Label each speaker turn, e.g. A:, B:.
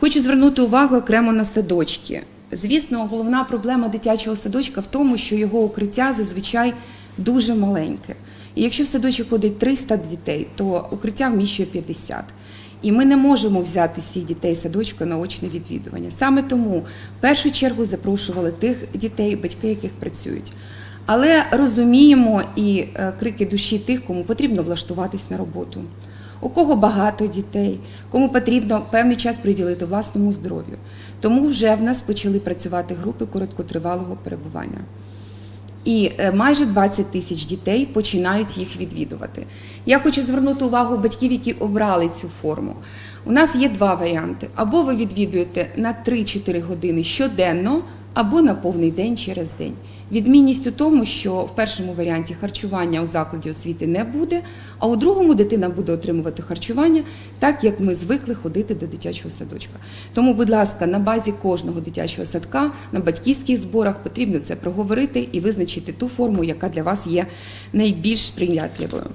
A: Хочу звернути увагу окремо на садочки. Звісно, головна проблема дитячого садочка в тому, що його укриття зазвичай дуже маленьке. І якщо в садочок ходить 300 дітей, то укриття вміщує 50. І ми не можемо взяти всіх дітей садочка на очне відвідування. Саме тому в першу чергу запрошували тих дітей, батьки яких працюють. Але розуміємо і е, крики душі тих, кому потрібно влаштуватись на роботу, у кого багато дітей, кому потрібно певний час приділити власному здоров'ю. Тому вже в нас почали працювати групи короткотривалого перебування. І е, майже 20 тисяч дітей починають їх відвідувати. Я хочу звернути увагу батьків, які обрали цю форму. У нас є два варіанти: або ви відвідуєте на 3-4 години щоденно, або на повний день через день. Відмінність у тому, що в першому варіанті харчування у закладі освіти не буде, а у другому дитина буде отримувати харчування так, як ми звикли ходити до дитячого садочка. Тому, будь ласка, на базі кожного дитячого садка, на батьківських зборах потрібно це проговорити і визначити ту форму, яка для вас є найбільш сприятливою.